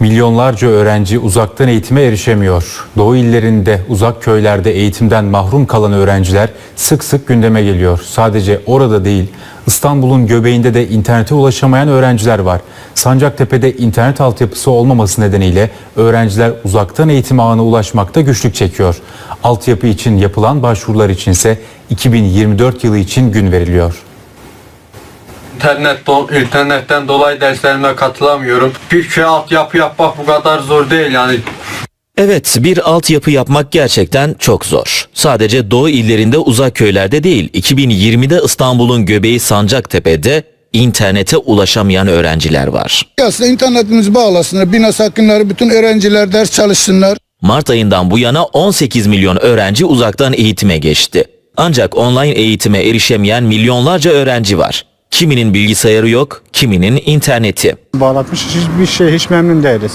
Milyonlarca öğrenci uzaktan eğitime erişemiyor. Doğu illerinde, uzak köylerde eğitimden mahrum kalan öğrenciler sık sık gündeme geliyor. Sadece orada değil, İstanbul'un göbeğinde de internete ulaşamayan öğrenciler var. Sancaktepe'de internet altyapısı olmaması nedeniyle öğrenciler uzaktan eğitim ağına ulaşmakta güçlük çekiyor. Altyapı için yapılan başvurular içinse 2024 yılı için gün veriliyor. İnternet do- internetten dolayı derslerime katılamıyorum. Bir şey altyapı yapmak bu kadar zor değil yani. Evet, bir altyapı yapmak gerçekten çok zor. Sadece doğu illerinde uzak köylerde değil, 2020'de İstanbul'un göbeği Sancaktepe'de internete ulaşamayan öğrenciler var. Aslında internetimizi bağlasınlar. Bina sakinleri, bütün öğrenciler ders çalışsınlar. Mart ayından bu yana 18 milyon öğrenci uzaktan eğitime geçti. Ancak online eğitime erişemeyen milyonlarca öğrenci var. Kiminin bilgisayarı yok, kiminin interneti. Bağlatmış hiçbir şey hiç memnun değiliz.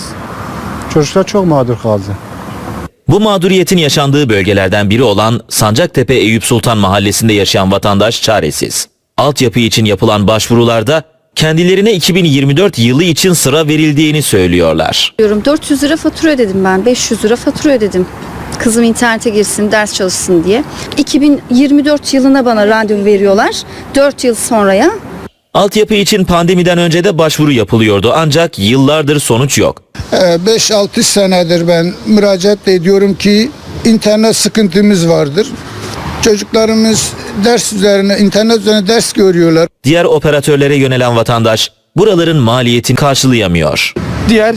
Çocuklar çok mağdur kaldı. Bu mağduriyetin yaşandığı bölgelerden biri olan Sancaktepe Eyüp Sultan mahallesinde yaşayan vatandaş çaresiz. Altyapı için yapılan başvurularda kendilerine 2024 yılı için sıra verildiğini söylüyorlar. Diyorum 400 lira fatura ödedim ben. 500 lira fatura ödedim. Kızım internete girsin, ders çalışsın diye. 2024 yılına bana randevu veriyorlar. 4 yıl sonraya. Altyapı için pandemiden önce de başvuru yapılıyordu ancak yıllardır sonuç yok. Ee, 5-6 senedir ben müracaat ediyorum ki internet sıkıntımız vardır. Çocuklarımız ders üzerine, internet üzerine ders görüyorlar. Diğer operatörlere yönelen vatandaş buraların maliyetini karşılayamıyor. diğer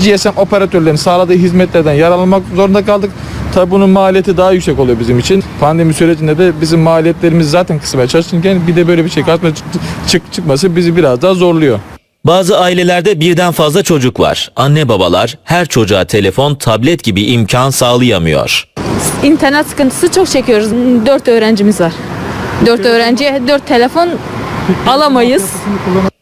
GSM operatörlerinin sağladığı hizmetlerden yararlanmak zorunda kaldık. Tabi bunun maliyeti daha yüksek oluyor bizim için. Pandemi sürecinde de bizim maliyetlerimizi zaten kısmaya çalışırken bir de böyle bir şey karşıma çık- çık çıkması bizi biraz daha zorluyor. Bazı ailelerde birden fazla çocuk var. Anne babalar her çocuğa telefon, tablet gibi imkan sağlayamıyor. İnternet sıkıntısı çok çekiyoruz. Dört öğrencimiz var. Dört öğrenciye dört telefon alamayız.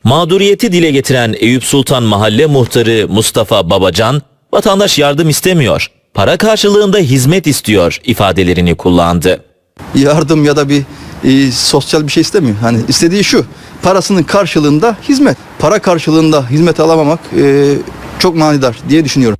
Mağduriyeti dile getiren Eyüp Sultan Mahalle Muhtarı Mustafa Babacan, vatandaş yardım istemiyor, para karşılığında hizmet istiyor ifadelerini kullandı. yardım ya da bir e, sosyal bir şey istemiyor. Hani istediği şu. Parasının karşılığında hizmet. Para karşılığında hizmet alamamak e, çok manidar diye düşünüyorum.